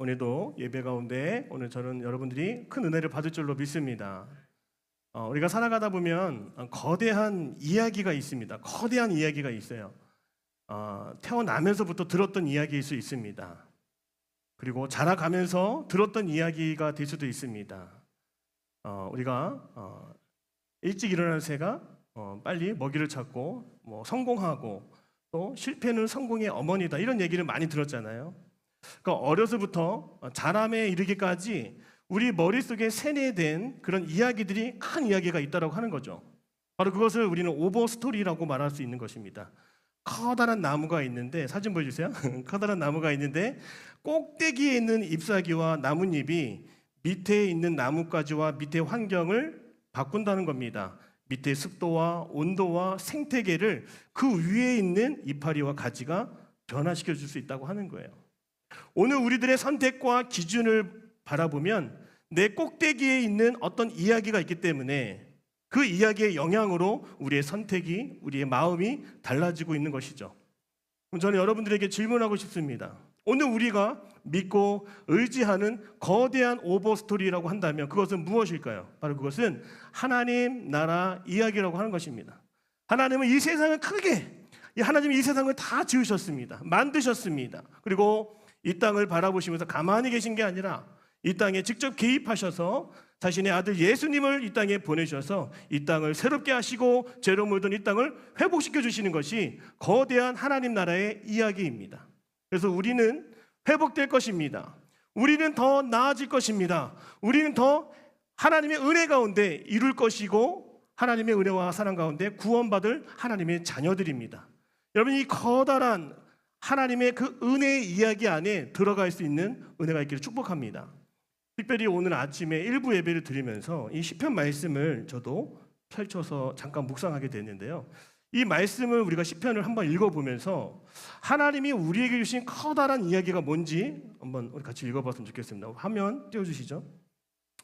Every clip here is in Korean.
오늘도 예배 가운데 오늘 저는 여러분들이 큰 은혜를 받을 줄로 믿습니다. 어, 우리가 살아가다 보면 어, 거대한 이야기가 있습니다. 거대한 이야기가 있어요. 어, 태어나면서부터 들었던 이야기일 수 있습니다. 그리고 자라가면서 들었던 이야기가 될 수도 있습니다. 어, 우리가 어, 일찍 일어나는 새가 어, 빨리 먹이를 찾고 뭐 성공하고 또 실패는 성공의 어머니다 이런 얘기를 많이 들었잖아요. 그러니까 어려서부터 자람에 이르기까지 우리 머릿속에 세뇌된 그런 이야기들이 큰 이야기가 있다고 하는 거죠. 바로 그것을 우리는 오버 스토리라고 말할 수 있는 것입니다. 커다란 나무가 있는데 사진 보여주세요. 커다란 나무가 있는데 꼭대기에 있는 잎사귀와 나뭇잎이 밑에 있는 나뭇가지와 밑에 환경을 바꾼다는 겁니다. 밑에 습도와 온도와 생태계를 그 위에 있는 이파리와 가지가 변화시켜 줄 수 있다고 하는 거예요. 오늘 우리들의 선택과 기준을 바라보면 내 꼭대기에 있는 어떤 이야기가 있기 때문에 그 이야기의 영향으로 우리의 선택이, 우리의 마음이 달라지고 있는 것이죠. 저는 여러분들에게 질문하고 싶습니다. 오늘 우리가 믿고 의지하는 거대한 오버스토리라고 한다면 그것은 무엇일까요? 바로 그것은 하나님 나라 이야기라고 하는 것입니다. 하나님은 이 세상을 크게, 이 하나님이 이 세상을 다 지으셨습니다. 만드셨습니다. 그리고 이 땅을 바라보시면서 가만히 계신 게 아니라 이 땅에 직접 개입하셔서 자신의 아들 예수님을 이 땅에 보내셔서 이 땅을 새롭게 하시고 죄로 물든 이 땅을 회복시켜 주시는 것이 거대한 하나님 나라의 이야기입니다. 그래서 우리는 회복될 것입니다. 우리는 더 나아질 것입니다. 우리는 더 하나님의 은혜 가운데 이룰 것이고 하나님의 은혜와 사랑 가운데 구원받을 하나님의 자녀들입니다. 여러분 이 커다란 하나님의 그 은혜의 이야기 안에 들어갈 수 있는 은혜가 있기를 축복합니다. 특별히 오늘 아침에 일부 예배를 드리면서 이 시편 말씀을 저도 펼쳐서 잠깐 묵상하게 됐는데요. 이 말씀을 우리가 시편을 한번 읽어보면서 하나님이 우리에게 주신 커다란 이야기가 뭔지 한번 우리 같이 읽어봤으면 좋겠습니다. 화면 띄워주시죠.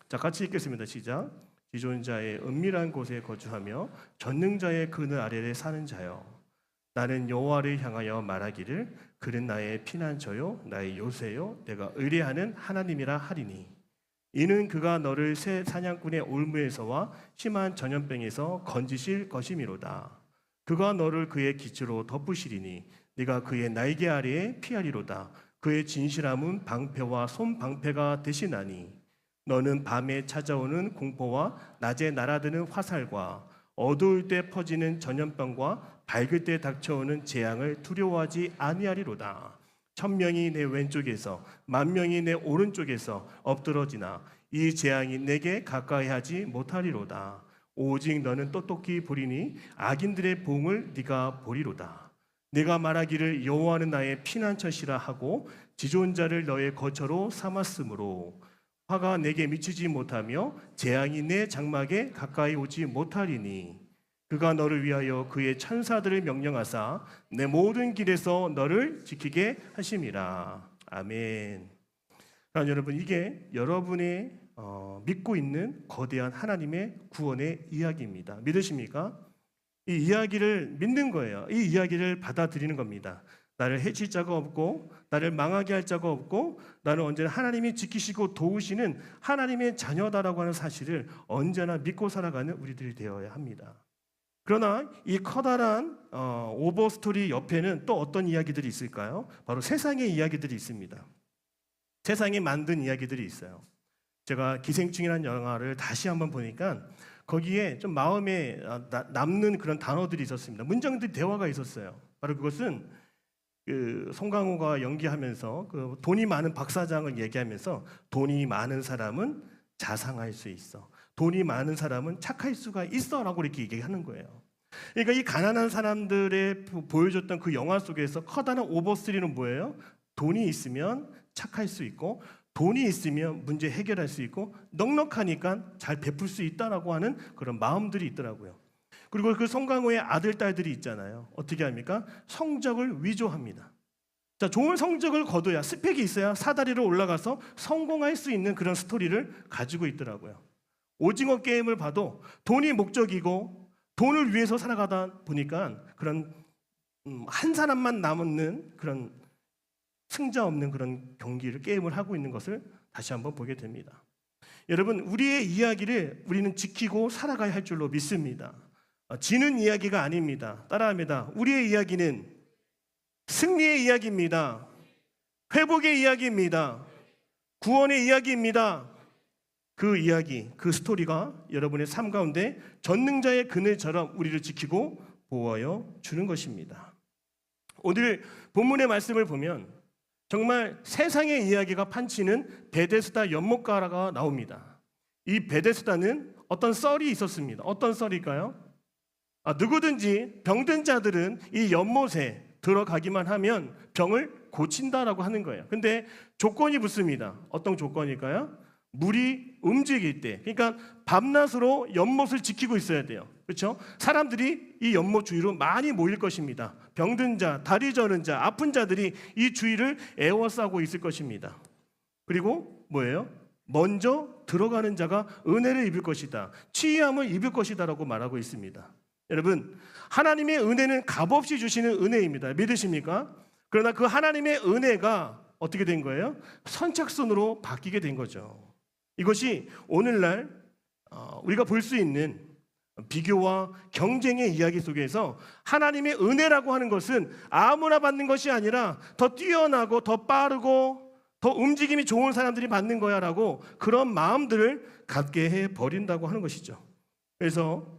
자, 같이 읽겠습니다. 시작. 지존자의 은밀한 곳에 거주하며 전능자의 그늘 아래에 사는 자여. 나는 여호와를 향하여 말하기를 그는 나의 피난처요 나의 요새요 내가 의뢰하는 하나님이라 하리니. 이는 그가 너를 새 사냥꾼의 올무에서와 심한 전염병에서 건지실 것이미로다. 그가 너를 그의 기초로 덮으시리니 네가 그의 날개 아래에 피하리로다. 그의 진실함은 방패와 손 방패가 되시나니. 너는 밤에 찾아오는 공포와 낮에 날아드는 화살과 어두울 때 퍼지는 전염병과 밝을 때 닥쳐오는 재앙을 두려워하지 아니하리로다. 천명이 내 왼쪽에서 만명이 내 오른쪽에서 엎드러지나 이 재앙이 내게 가까이 하지 못하리로다. 오직 너는 똑똑히 보리니 악인들의 봉을 네가 보리로다. 내가 말하기를 여호와는 나의 피난처시라 하고 지존자를 너의 거처로 삼았으므로 화가 내게 미치지 못하며 재앙이 내 장막에 가까이 오지 못하리니 그가 너를 위하여 그의 천사들을 명령하사 내 모든 길에서 너를 지키게 하심이라 아멘. 여러분 이게 여러분의 어, 믿고 있는 거대한 하나님의 구원의 이야기입니다. 믿으십니까? 이 이야기를 믿는 거예요. 이 이야기를 받아들이는 겁니다. 나를 해칠 자가 없고 나를 망하게 할 자가 없고 나는 언제나 하나님이 지키시고 도우시는 하나님의 자녀다라고 하는 사실을 언제나 믿고 살아가는 우리들이 되어야 합니다. 그러나 이 커다란 어, 오버 스토리 옆에는 또 어떤 이야기들이 있을까요? 바로 세상의 이야기들이 있습니다. 세상이 만든 이야기들이 있어요. 제가 기생충이라는 영화를 다시 한번 보니까 거기에 좀 마음에 어, 남는 그런 단어들이 있었습니다. 문장들 대화가 있었어요. 바로 그것은 그 송강호가 연기하면서 그 돈이 많은 박 사장을 얘기하면서 돈이 많은 사람은 자상할 수 있어. 돈이 많은 사람은 착할 수가 있어라고 이렇게 얘기하는 거예요. 그러니까 이 가난한 사람들의 보여줬던 그 영화 속에서 커다란 오버스리는 뭐예요? 돈이 있으면 착할 수 있고 돈이 있으면 문제 해결할 수 있고 넉넉하니까 잘 베풀 수 있다라고 하는 그런 마음들이 있더라고요. 그리고 그 송강호의 아들 딸들이 있잖아요. 어떻게 합니까? 성적을 위조합니다. 자, 좋은 성적을 거둬야 스펙이 있어야 사다리를 올라가서 성공할 수 있는 그런 스토리를 가지고 있더라고요. 오징어 게임을 봐도 돈이 목적이고 돈을 위해서 살아가다 보니까 그런 음, 한 사람만 남는 그런 승자 없는 그런 경기를 게임을 하고 있는 것을 다시 한번 보게 됩니다. 여러분 우리의 이야기를 우리는 지키고 살아가야 할 줄로 믿습니다. 어, 지는 이야기가 아닙니다. 따라합니다. 우리의 이야기는 승리의 이야기입니다. 회복의 이야기입니다. 구원의 이야기입니다. 그 이야기, 그 스토리가 여러분의 삶 가운데 전능자의 그늘처럼 우리를 지키고 보호하여 주는 것입니다. 오늘 본문의 말씀을 보면 정말 세상의 이야기가 판치는 베데스다 연못가가 나옵니다. 이 베데스다는 어떤 썰이 있었습니다. 어떤 썰일까요? 아, 누구든지 병든 자들은 이 연못에 들어가기만 하면 병을 고친다라고 하는 거예요. 근데 조건이 붙습니다. 어떤 조건일까요? 물이 움직일 때, 그러니까 밤낮으로 연못을 지키고 있어야 돼요. 그렇죠? 사람들이 이 연못 주위로 많이 모일 것입니다. 병든 자, 다리 저는 자, 아픈 자들이 이 주위를 에워싸고 있을 것입니다. 그리고 뭐예요? 먼저 들어가는 자가 은혜를 입을 것이다. 치유함을 입을 것이다라고 말하고 있습니다. 여러분, 하나님의 은혜는 값없이 주시는 은혜입니다. 믿으십니까? 그러나 그 하나님의 은혜가 어떻게 된 거예요? 선착순으로 바뀌게 된 거죠. 이것이 오늘날 어, 우리가 볼 수 있는 비교와 경쟁의 이야기 속에서 하나님의 은혜라고 하는 것은 아무나 받는 것이 아니라 더 뛰어나고 더 빠르고 더 움직임이 좋은 사람들이 받는 거야라고 그런 마음들을 갖게 해 버린다고 하는 것이죠. 그래서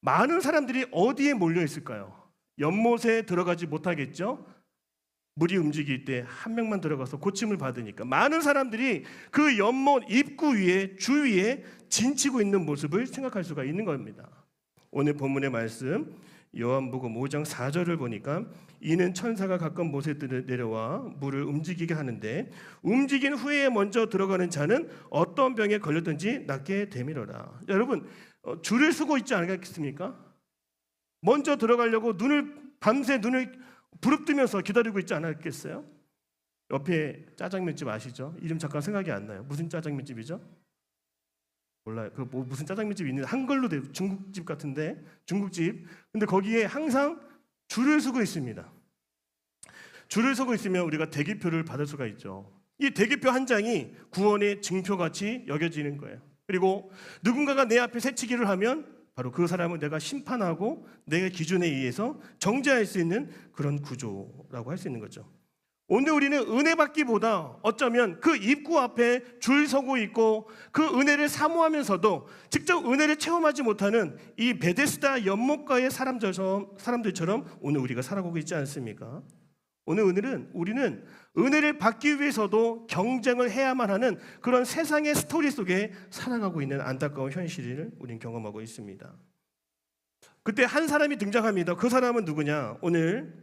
많은 사람들이 어디에 몰려 있을까요? 연못에 들어가지 못하겠죠. 물이 움직일 때 한 명만 들어가서 고침을 받으니까 많은 사람들이 그 연못 입구 위에 주위에 진치고 있는 모습을 생각할 수가 있는 겁니다. 오늘 본문의 말씀 요한복음 5장 4절을 보니까 이는 천사가 가끔 못에 내려와 물을 움직이게 하는데 움직인 후에 먼저 들어가는 자는 어떤 병에 걸렸든지 낫게 되밀어라. 여러분 어, 줄을 서고 있지 않겠습니까? 먼저 들어가려고 눈을 밤새 눈을 부릅뜨면서 기다리고 있지 않았겠어요? 옆에 짜장면집 아시죠? 이름 잠깐 생각이 안 나요. 무슨 짜장면집이죠? 몰라요. 그 뭐 무슨 짜장면집이 있는데 한글로 돼 중국집 같은데 중국집. 근데 거기에 항상 줄을 서고 있습니다. 줄을 서고 있으면 우리가 대기표를 받을 수가 있죠. 이 대기표 한 장이 구원의 증표 같이 여겨지는 거예요. 그리고 누군가가 내 앞에 새치기를 하면 바로 그 사람을 내가 심판하고 내 기준에 의해서 정죄할 수 있는 그런 구조라고 할 수 있는 거죠. 오늘 우리는 은혜 받기보다 어쩌면 그 입구 앞에 줄 서고 있고 그 은혜를 사모하면서도 직접 은혜를 체험하지 못하는 이 베데스다 연못가의 사람들처럼, 오늘 우리가 살아가고 있지 않습니까? 오늘 오늘은 우리는 은혜를 받기 위해서도 경쟁을 해야만 하는 그런 세상의 스토리 속에 살아가고 있는 안타까운 현실을 우리는 경험하고 있습니다. 그때 한 사람이 등장합니다. 그 사람은 누구냐? 오늘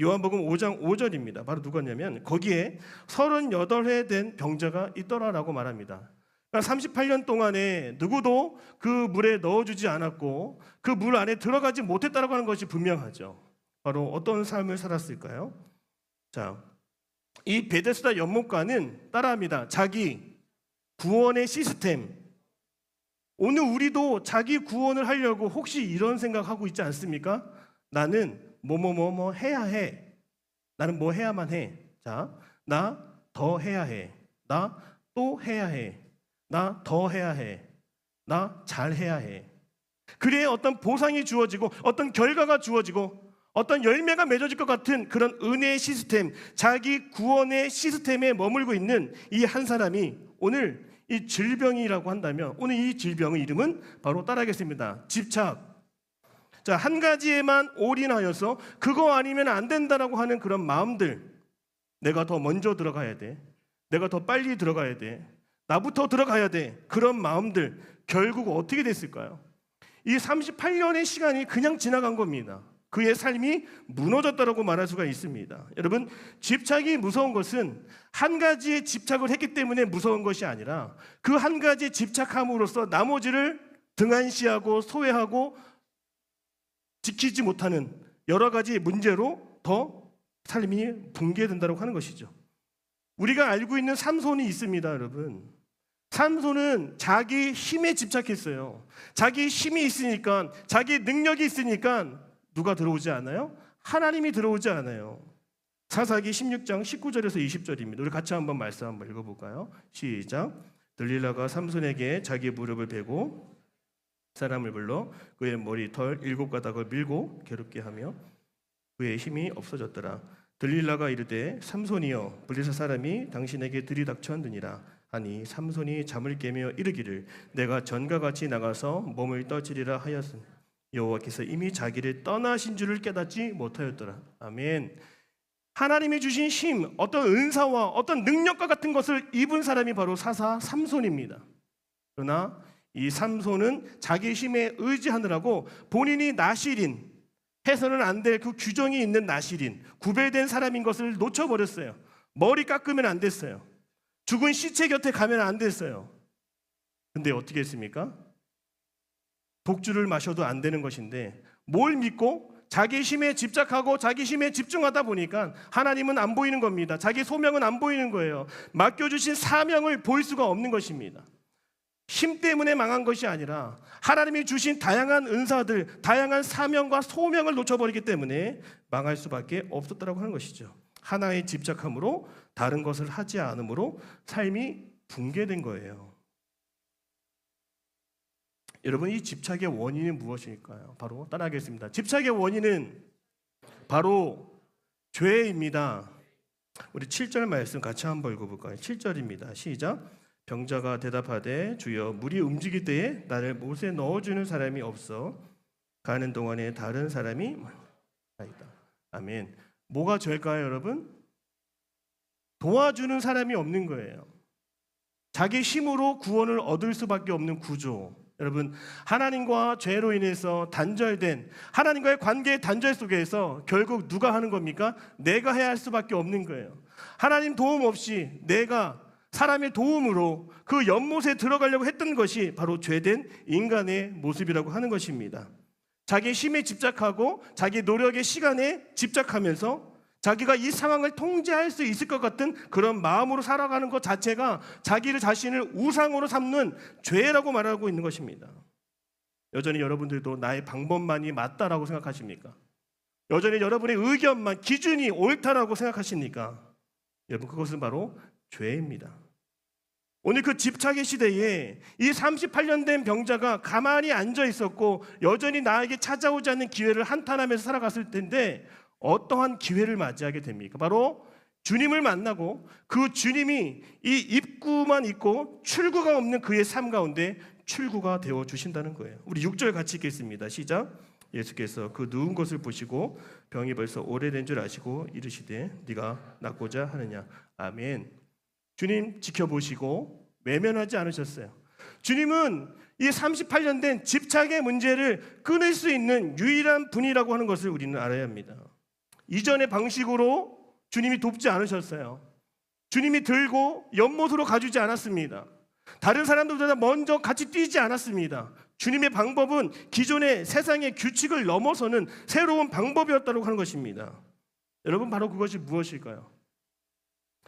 요한복음 5장 5절입니다. 바로 누구냐면 거기에 38회 된 병자가 있더라라고 말합니다. 그러니까 38년 동안에 누구도 그 물에 넣어주지 않았고 그 물 안에 들어가지 못했다라고 하는 것이 분명하죠. 바로 어떤 삶을 살았을까요? 자, 이 베데스다 연못가는 따라합니다. 자기 구원의 시스템. 오늘 우리도 자기 구원을 하려고 혹시 이런 생각하고 있지 않습니까? 나는 뭐뭐뭐뭐 해야 해. 나는 뭐 해야만 해. 자, 나 더 해야 해. 나 또 해야 해. 나 더 해야 해. 나 잘 해야 해. 그래야 어떤 보상이 주어지고 어떤 결과가 주어지고 어떤 열매가 맺어질 것 같은 그런 은혜의 시스템, 자기 구원의 시스템에 머물고 있는 이 한 사람이 오늘 이 질병이라고 한다면 오늘 이 질병의 이름은 바로 따라하겠습니다. 집착. 자, 한 가지에만 올인하여서 그거 아니면 안 된다라고 하는 그런 마음들. 내가 더 먼저 들어가야 돼. 내가 더 빨리 들어가야 돼. 나부터 들어가야 돼. 그런 마음들 결국 어떻게 됐을까요? 이 38년의 시간이 그냥 지나간 겁니다. 그의 삶이 무너졌다라고 말할 수가 있습니다. 여러분, 집착이 무서운 것은 한 가지에 집착을 했기 때문에 무서운 것이 아니라 그 한 가지에 집착함으로써 나머지를 등한시하고 소외하고 지키지 못하는 여러 가지 문제로 더 삶이 붕괴된다고 하는 것이죠. 우리가 알고 있는 삼손이 있습니다, 여러분. 삼손은 자기 힘에 집착했어요. 자기 힘이 있으니까, 자기 능력이 있으니까 누가 들어오지 않아요? 하나님이 들어오지 않아요. 사사기 16장 19절에서 20절입니다. 우리 같이 한번 말씀 한번 읽어볼까요? 시작. 들릴라가 삼손에게 자기 무릎을 베고 사람을 불러 그의 머리털 일곱 가닥을 밀고 괴롭게 하며 그의 힘이 없어졌더라. 들릴라가 이르되 삼손이여 블리사 사람이 당신에게 들이닥쳤느니라 하니 삼손이 잠을 깨며 이르기를 내가 전과 같이 나가서 몸을 떠지리라 하였음 여호와께서 이미 자기를 떠나신 줄을 깨닫지 못하였더라. 아멘. 하나님이 주신 힘, 어떤 은사와 어떤 능력과 같은 것을 입은 사람이 바로 사사 삼손입니다. 그러나 이 삼손은 자기 힘에 의지하느라고 본인이 나실인 해서는 안 될 그 규정이 있는 나실인 구별된 사람인 것을 놓쳐버렸어요. 머리 깎으면 안 됐어요. 죽은 시체 곁에 가면 안 됐어요. 근데 어떻게 했습니까? 독주를 마셔도 안 되는 것인데 뭘 믿고 자기 힘에 집착하고 자기 힘에 집중하다 보니까 하나님은 안 보이는 겁니다. 자기 소명은 안 보이는 거예요. 맡겨주신 사명을 볼 수가 없는 것입니다. 힘 때문에 망한 것이 아니라 하나님이 주신 다양한 은사들, 다양한 사명과 소명을 놓쳐버리기 때문에 망할 수밖에 없었다고 하는 것이죠. 하나에 집착함으로 다른 것을 하지 않으므로 삶이 붕괴된 거예요. 여러분 이 집착의 원인은 무엇일까요? 바로 따라하겠습니다. 집착의 원인은 바로 죄입니다. 우리 7절 말씀 같이 한번 읽어볼까요? 7절입니다. 시작. 병자가 대답하되 주여 물이 움직일 때에 나를 못에 넣어주는 사람이 없어 가는 동안에 다른 사람이 있다. 아멘. 뭐가 죄일까요, 여러분? 도와주는 사람이 없는 거예요. 자기 힘으로 구원을 얻을 수밖에 없는 구조. 여러분, 하나님과 죄로 인해서 단절된 하나님과의 관계의 단절 속에서 결국 누가 하는 겁니까? 내가 해야 할 수밖에 없는 거예요. 하나님 도움 없이 내가 사람의 도움으로 그 연못에 들어가려고 했던 것이 바로 죄된 인간의 모습이라고 하는 것입니다. 자기 힘에 집착하고 자기 노력의 시간에 집착하면서 자기가 이 상황을 통제할 수 있을 것 같은 그런 마음으로 살아가는 것 자체가 자기를 자신을 우상으로 삼는 죄라고 말하고 있는 것입니다. 여전히 여러분들도 나의 방법만이 맞다라고 생각하십니까? 여전히 여러분의 의견만 기준이 옳다라고 생각하십니까? 여러분 그것은 바로 죄입니다. 오늘 그 집착의 시대에 이 38년 된 병자가 가만히 앉아 있었고 여전히 나에게 찾아오지 않는 기회를 한탄하면서 살아갔을 텐데 어떠한 기회를 맞이하게 됩니까? 바로 주님을 만나고 그 주님이 이 입구만 있고 출구가 없는 그의 삶 가운데 출구가 되어 주신다는 거예요. 우리 6절 같이 읽겠습니다. 시작. 예수께서 그 누운 것을 보시고 병이 벌써 오래된 줄 아시고 이르시되 네가 낫고자 하느냐. 아멘. 주님 지켜보시고 외면하지 않으셨어요. 주님은 이 38년 된 집착의 문제를 끊을 수 있는 유일한 분이라고 하는 것을 우리는 알아야 합니다. 이전의 방식으로 주님이 돕지 않으셨어요. 주님이 들고 연못으로 가주지 않았습니다. 다른 사람들보다 먼저 같이 뛰지 않았습니다. 주님의 방법은 기존의 세상의 규칙을 넘어서는 새로운 방법이었다고 하는 것입니다. 여러분 바로 그것이 무엇일까요?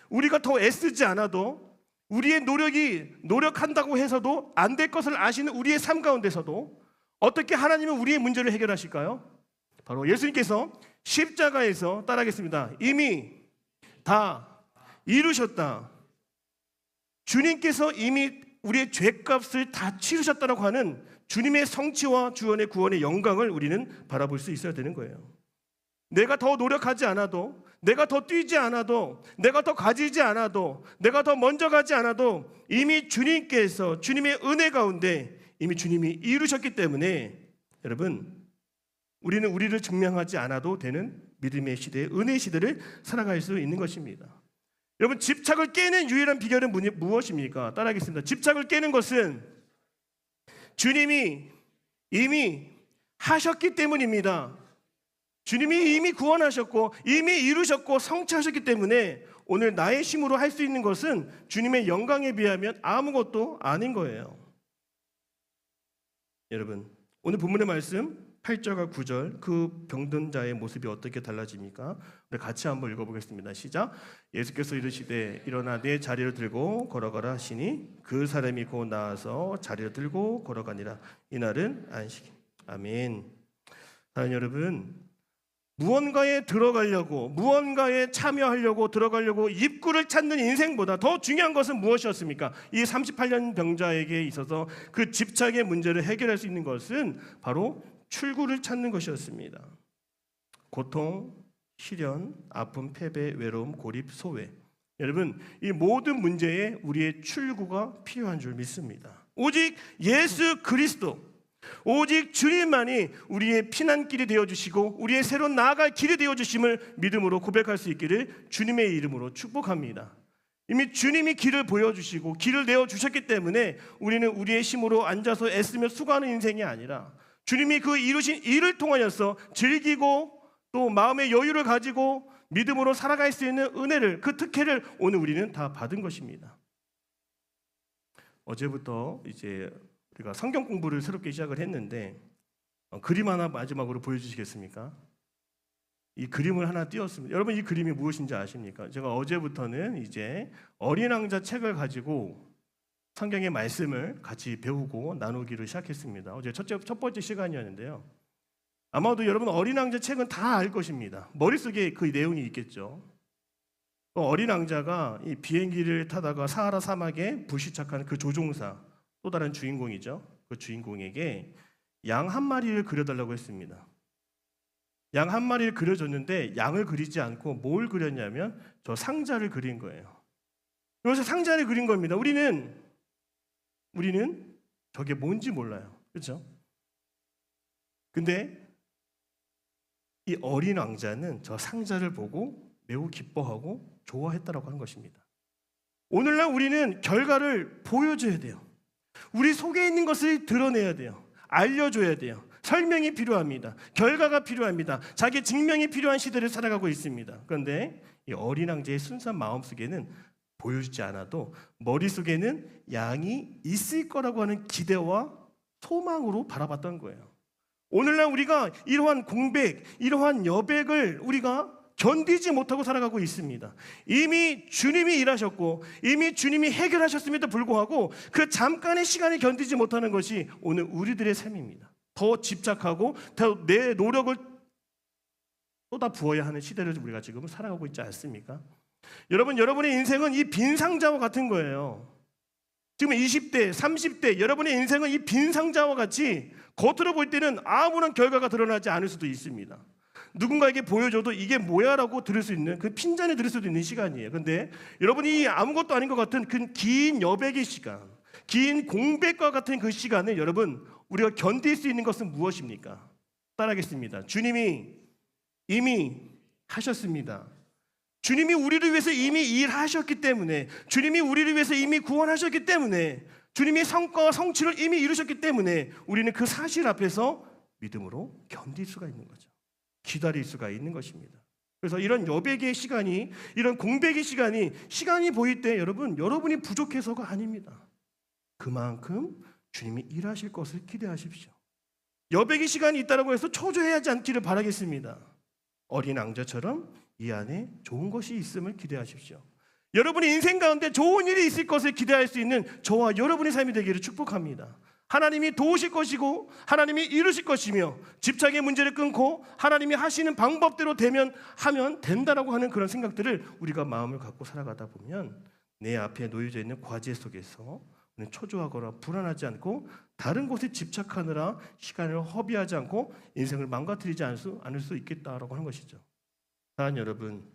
우리가 더 애쓰지 않아도 우리의 노력이 노력한다고 해서도 안 될 것을 아시는 우리의 삶 가운데서도 어떻게 하나님은 우리의 문제를 해결하실까요? 바로 예수님께서 십자가에서 따라하겠습니다. 이미 다 이루셨다. 주님께서 이미 우리의 죄값을 다 치르셨다고 하는 주님의 성취와 주원의 구원의 영광을 우리는 바라볼 수 있어야 되는 거예요. 내가 더 노력하지 않아도, 내가 더 뛰지 않아도, 내가 더 가지지 않아도, 내가 더 먼저 가지 않아도 이미 주님께서 주님의 은혜 가운데 이미 주님이 이루셨기 때문에 여러분 우리는 우리를 증명하지 않아도 되는 믿음의 시대, 은혜의 시대를 살아갈 수 있는 것입니다. 여러분 집착을 깨는 유일한 비결은 무엇입니까? 따라하겠습니다. 집착을 깨는 것은 주님이 이미 하셨기 때문입니다. 주님이 이미 구원하셨고 이미 이루셨고 성취하셨기 때문에 오늘 나의 힘으로 할 수 있는 것은 주님의 영광에 비하면 아무것도 아닌 거예요. 여러분 오늘 본문의 말씀 8절과 9절 그 병든 자의 모습이 어떻게 달라집니까? 우리 같이 한번 읽어보겠습니다. 시작. 예수께서 이르시되 일어나 내 자리를 들고 걸어가라 하시니 그 사람이 곧 나와서 자리를 들고 걸어가니라. 이날은 안식. 아멘. 사랑 여러분, 무언가에 들어가려고 무언가에 참여하려고 들어가려고 입구를 찾는 인생보다 더 중요한 것은 무엇이었습니까? 이 38년 병자에게 있어서 그 집착의 문제를 해결할 수 있는 것은 바로 출구를 찾는 것이었습니다. 고통, 시련, 아픔, 패배, 외로움, 고립, 소외. 여러분, 이 모든 문제에 우리의 출구가 필요한 줄 믿습니다. 오직 예수 그리스도 오직 주님만이 우리의 피난길이 되어 주시고 우리의 새로 나아갈 길이 되어 주심을 믿음으로 고백할 수 있기를 주님의 이름으로 축복합니다. 이미 주님이 길을 보여 주시고 길을 내어 주셨기 때문에 우리는 우리의 힘으로 앉아서 애쓰며 수고하는 인생이 아니라 주님이 그 이루신 일을 통하여서 즐기고 또 마음의 여유를 가지고 믿음으로 살아갈 수 있는 은혜를 그 특혜를 오늘 우리는 다 받은 것입니다. 어제부터 이제 우리가 성경 공부를 새롭게 시작을 했는데 어, 그림 하나 마지막으로 보여주시겠습니까? 이 그림을 하나 띄웠습니다. 여러분 이 그림이 무엇인지 아십니까? 제가 어제부터는 이제 어린 왕자 책을 가지고 성경의 말씀을 같이 배우고 나누기를 시작했습니다. 어제 첫째 첫 번째 시간이었는데요. 아마도 여러분 어린 왕자 책은 다 알 것입니다. 머릿속에 그 내용이 있겠죠. 그 어린 왕자가 이 비행기를 타다가 사하라 사막에 불시착한 그 조종사 또 다른 주인공이죠. 그 주인공에게 양 한 마리를 그려달라고 했습니다. 양 한 마리를 그려줬는데 양을 그리지 않고 뭘 그렸냐면 저 상자를 그린 거예요. 그래서 상자를 그린 겁니다. 우리는 우리는 저게 뭔지 몰라요. 그렇죠? 근데 이 어린 왕자는 저 상자를 보고 매우 기뻐하고 좋아했다라고 하는 것입니다. 오늘날 우리는 결과를 보여줘야 돼요. 우리 속에 있는 것을 드러내야 돼요. 알려줘야 돼요. 설명이 필요합니다. 결과가 필요합니다. 자기 증명이 필요한 시대를 살아가고 있습니다. 그런데 이 어린 왕자의 순수한 마음 속에는 보여주지 않아도 머릿속에는 양이 있을 거라고 하는 기대와 소망으로 바라봤던 거예요. 오늘날 우리가 이러한 공백, 이러한 여백을 우리가 견디지 못하고 살아가고 있습니다. 이미 주님이 일하셨고 이미 주님이 해결하셨음에도 불구하고 그 잠깐의 시간을 견디지 못하는 것이 오늘 우리들의 삶입니다. 더 집착하고 더 내 노력을 쏟아 부어야 하는 시대를 우리가 지금 살아가고 있지 않습니까? 여러분, 여러분의 인생은 이 빈 상자와 같은 거예요. 지금 20대, 30대 여러분의 인생은 이 빈 상자와 같이 겉으로 볼 때는 아무런 결과가 드러나지 않을 수도 있습니다. 누군가에게 보여줘도 이게 뭐야 라고 들을 수 있는 그 핀잔에 들을 수도 있는 시간이에요. 근데 여러분이 아무것도 아닌 것 같은 그 긴 여백의 시간, 긴 공백과 같은 그 시간을 여러분 우리가 견딜 수 있는 것은 무엇입니까? 따라하겠습니다. 주님이 이미 하셨습니다. 주님이 우리를 위해서 이미 일하셨기 때문에 주님이 우리를 위해서 이미 구원하셨기 때문에 주님이 성과와 성취를 이미 이루셨기 때문에 우리는 그 사실 앞에서 믿음으로 견딜 수가 있는 거죠. 기다릴 수가 있는 것입니다. 그래서 이런 여백의 시간이 이런 공백의 시간이 시간이 보일 때 여러분 여러분이 부족해서가 아닙니다. 그만큼 주님이 일하실 것을 기대하십시오. 여백의 시간이 있다라고 해서 초조해하지 않기를 바라겠습니다. 어린 왕자처럼 이 안에 좋은 것이 있음을 기대하십시오. 여러분의 인생 가운데 좋은 일이 있을 것을 기대할 수 있는 저와 여러분의 삶이 되기를 축복합니다. 하나님이 도우실 것이고 하나님이 이루실 것이며 집착의 문제를 끊고 하나님이 하시는 방법대로 되면 하면 된다라고 하는 그런 생각들을 우리가 마음을 갖고 살아가다 보면 내 앞에 놓여져 있는 과제 속에서 우리는 초조하거나 불안하지 않고 다른 곳에 집착하느라 시간을 허비하지 않고 인생을 망가뜨리지 않을 수, 않을 수 있겠다라고 하는 것이죠. 사랑 여러분,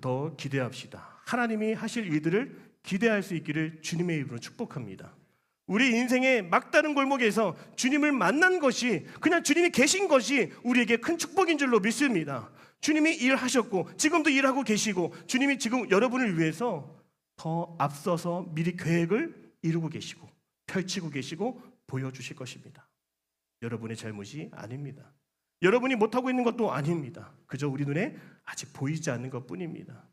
더 기대합시다. 하나님이 하실 일들을 기대할 수 있기를 주님의 이름으로 축복합니다. 우리 인생의 막다른 골목에서 주님을 만난 것이 그냥 주님이 계신 것이 우리에게 큰 축복인 줄로 믿습니다. 주님이 일하셨고 지금도 일하고 계시고 주님이 지금 여러분을 위해서 더 앞서서 미리 계획을 이루고 계시고 펼치고 계시고 보여주실 것입니다. 여러분의 잘못이 아닙니다. 여러분이 못하고 있는 것도 아닙니다. 그저 우리 눈에 아직 보이지 않는 것 뿐입니다.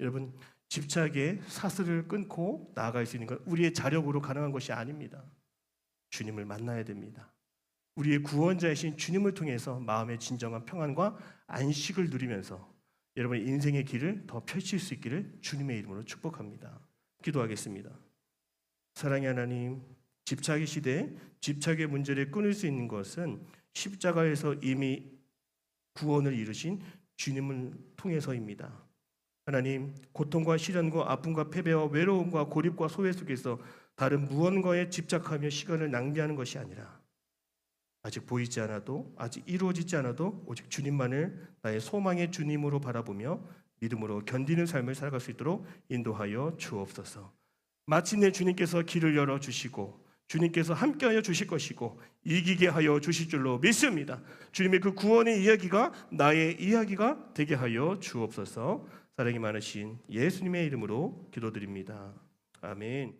여러분, 집착의 사슬을 끊고 나아갈 수 있는 것 우리의 자력으로 가능한 것이 아닙니다. 주님을 만나야 됩니다. 우리의 구원자이신 주님을 통해서 마음의 진정한 평안과 안식을 누리면서 여러분의 인생의 길을 더 펼칠 수 있기를 주님의 이름으로 축복합니다. 기도하겠습니다. 사랑의 하나님, 집착의 시대에 집착의 문제를 끊을 수 있는 것은 십자가에서 이미 구원을 이루신 주님을 통해서입니다. 하나님, 고통과 시련과 아픔과 패배와 외로움과 고립과 소외 속에서 다른 무언가에 집착하며 시간을 낭비하는 것이 아니라 아직 보이지 않아도 아직 이루어지지 않아도 오직 주님만을 나의 소망의 주님으로 바라보며 믿음으로 견디는 삶을 살아갈 수 있도록 인도하여 주옵소서. 마침내 주님께서 길을 열어 주시고 주님께서 함께하여 주실 것이고 이기게 하여 주실 줄로 믿습니다. 주님의 그 구원의 이야기가 나의 이야기가 되게 하여 주옵소서. 사랑이 많으신 예수님의 이름으로 기도드립니다. 아멘.